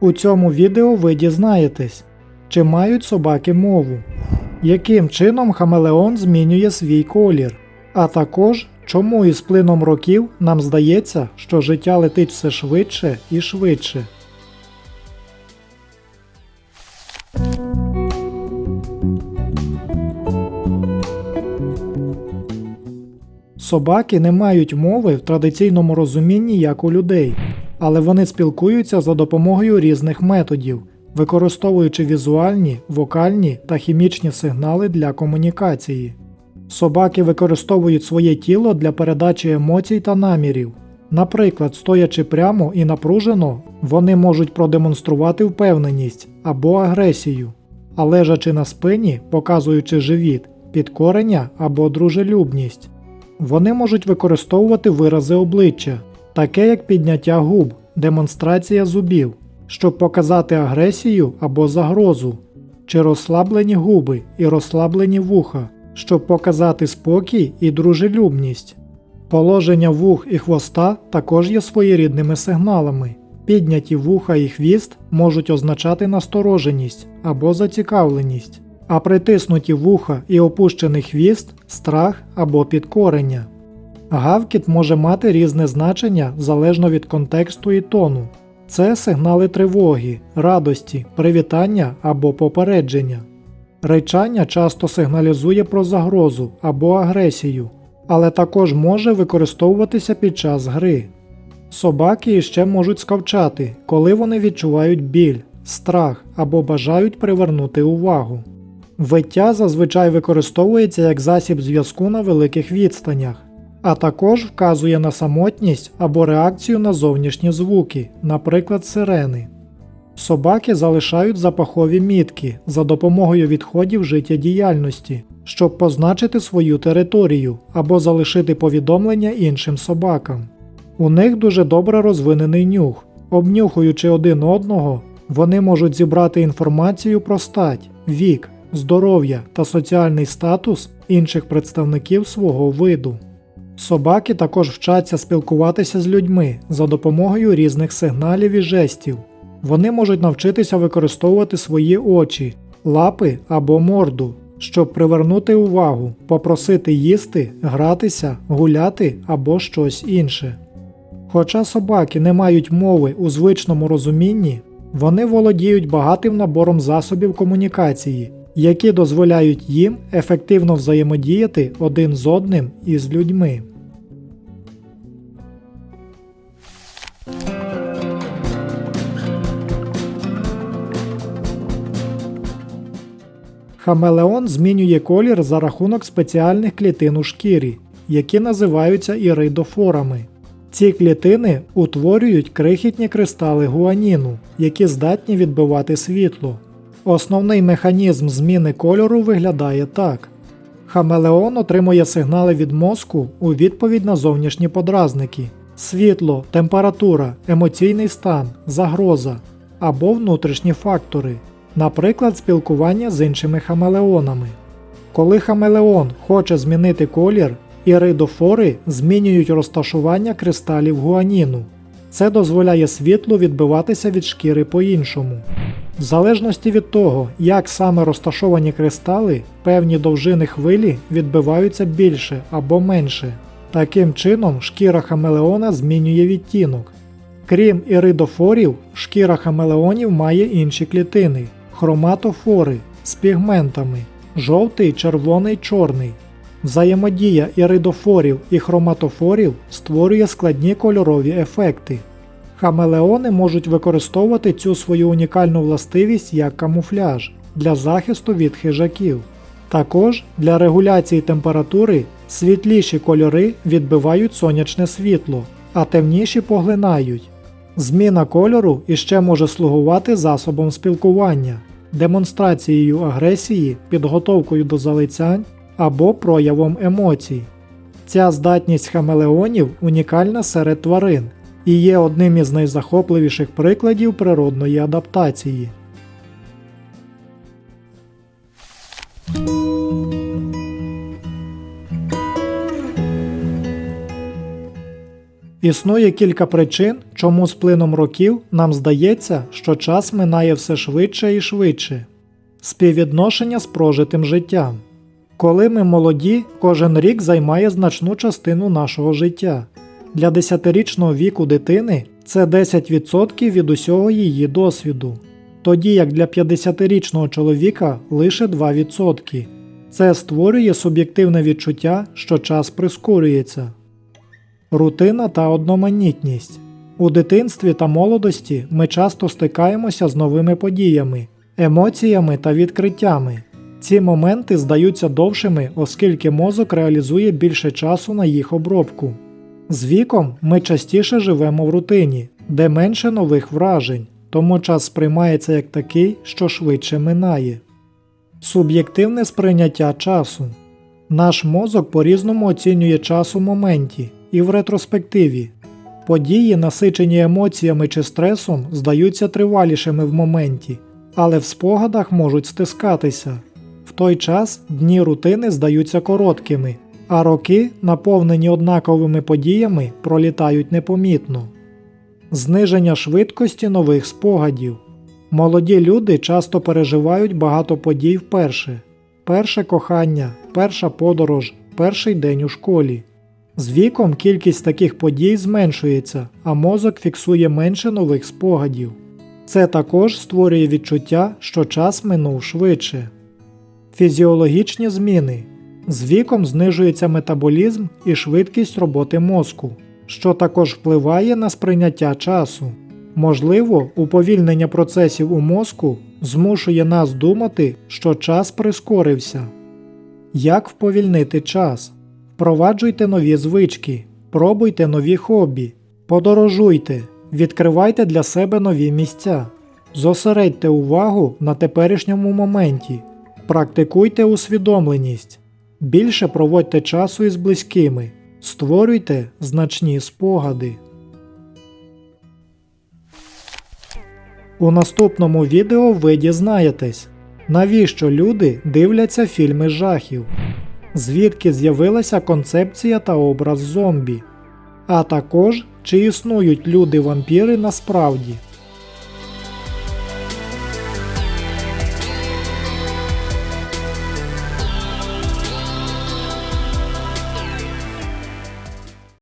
У цьому відео ви дізнаєтесь, чи мають собаки мову, яким чином хамелеон змінює свій колір, а також чому із плином років нам здається, що життя летить все швидше і швидше. Собаки не мають мови в традиційному розумінні як у людей, але вони спілкуються за допомогою різних методів, використовуючи візуальні, вокальні та хімічні сигнали для комунікації. Собаки використовують своє тіло для передачі емоцій та намірів. Наприклад, стоячи прямо і напружено, вони можуть продемонструвати впевненість або агресію, а лежачи на спині, показуючи живіт, підкорення або дружелюбність. Вони можуть використовувати вирази обличчя, таке як підняття губ, демонстрація зубів, щоб показати агресію або загрозу, чи розслаблені губи і розслаблені вуха, щоб показати спокій і дружелюбність. Положення вух і хвоста також є своєрідними сигналами. Підняті вуха і хвіст можуть означати настороженість або зацікавленість, а притиснуті вуха і опущений хвіст страх або підкорення. Гавкіт може мати різне значення залежно від контексту і тону. Це сигнали тривоги, радості, привітання або попередження. Речання часто сигналізує про загрозу або агресію, але також може використовуватися під час гри. Собаки ще можуть скавчати, коли вони відчувають біль, страх або бажають привернути увагу. Виття зазвичай використовується як засіб зв'язку на великих відстанях, а також вказує на самотність або реакцію на зовнішні звуки, наприклад, сирени. Собаки залишають запахові мітки за допомогою відходів життєдіяльності, щоб позначити свою територію або залишити повідомлення іншим собакам. У них дуже добре розвинений нюх. Обнюхуючи один одного, вони можуть зібрати інформацію про стать, вік, здоров'я та соціальний статус інших представників свого виду. Собаки також вчаться спілкуватися з людьми за допомогою різних сигналів і жестів. Вони можуть навчитися використовувати свої очі, лапи або морду, щоб привернути увагу, попросити їсти, гратися, гуляти або щось інше. Хоча собаки не мають мови у звичному розумінні, вони володіють багатим набором засобів комунікації, які дозволяють їм ефективно взаємодіяти один з одним і з людьми. Хамелеон змінює колір за рахунок спеціальних клітин у шкірі, які називаються іридофорами. Ці клітини утворюють крихітні кристали гуаніну, які здатні відбивати світло. Основний механізм зміни кольору виглядає так: хамелеон отримує сигнали від мозку у відповідь на зовнішні подразники: світло, температура, емоційний стан, загроза або внутрішні фактори, наприклад, спілкування з іншими хамелеонами. Коли хамелеон хоче змінити колір, іридофори змінюють розташування кристалів гуаніну. Це дозволяє світлу відбиватися від шкіри по-іншому. В залежності від того, як саме розташовані кристали, певні довжини хвилі відбиваються більше або менше. Таким чином, шкіра хамелеона змінює відтінок. Крім іридофорів, шкіра хамелеонів має інші клітини хроматофори з пігментами жовтий, червоний, чорний. Взаємодія іридофорів і хроматофорів створює складні кольорові ефекти. Хамелеони можуть використовувати цю свою унікальну властивість як камуфляж для захисту від хижаків. Також для регуляції температури світліші кольори відбивають сонячне світло, а темніші поглинають. Зміна кольору іще може слугувати засобом спілкування, демонстрацією агресії, підготовкою до залицянь або проявом емоцій. Ця здатність хамелеонів унікальна серед тварин і є одним із найзахопливіших прикладів природної адаптації. Існує кілька причин, чому з плином років нам здається, що час минає все швидше і швидше. Співвідношення з прожитим життям. Коли ми молоді, кожен рік займає значну частину нашого життя. Для 10-річного віку дитини це 10% від усього її досвіду, тоді як для 50-річного чоловіка лише 2%. Це створює суб'єктивне відчуття, що час прискорюється. Рутина та одноманітність. У дитинстві та молодості ми часто стикаємося з новими подіями, емоціями та відкриттями. Ці моменти здаються довшими, оскільки мозок реалізує більше часу на їх обробку. З віком ми частіше живемо в рутині, де менше нових вражень, тому час сприймається як такий, що швидше минає. Суб'єктивне сприйняття часу. Наш мозок по-різному оцінює час у моменті і в ретроспективі. Події, насичені емоціями чи стресом, здаються тривалішими в моменті, але в спогадах можуть стискатися. В той час дні рутини здаються короткими, а роки, наповнені однаковими подіями, пролітають непомітно. Зниження швидкості нових спогадів. Молоді люди часто переживають багато подій вперше: перше кохання, перша подорож, перший день у школі. З віком кількість таких подій зменшується, а мозок фіксує менше нових спогадів. Це також створює відчуття, що час минув швидше. Фізіологічні зміни. З віком знижується метаболізм і швидкість роботи мозку, що також впливає на сприйняття часу. Можливо, уповільнення процесів у мозку змушує нас думати, що час прискорився. Як вповільнити час? Впроваджуйте нові звички, пробуйте нові хобі, подорожуйте, відкривайте для себе нові місця, зосередьте увагу на теперішньому моменті, практикуйте усвідомленість, більше проводьте часу із близькими, створюйте значні спогади. У наступному відео ви дізнаєтесь, навіщо люди дивляться фільми жахів, звідки з'явилася концепція та образ зомбі, а також чи існують люди-вампіри насправді.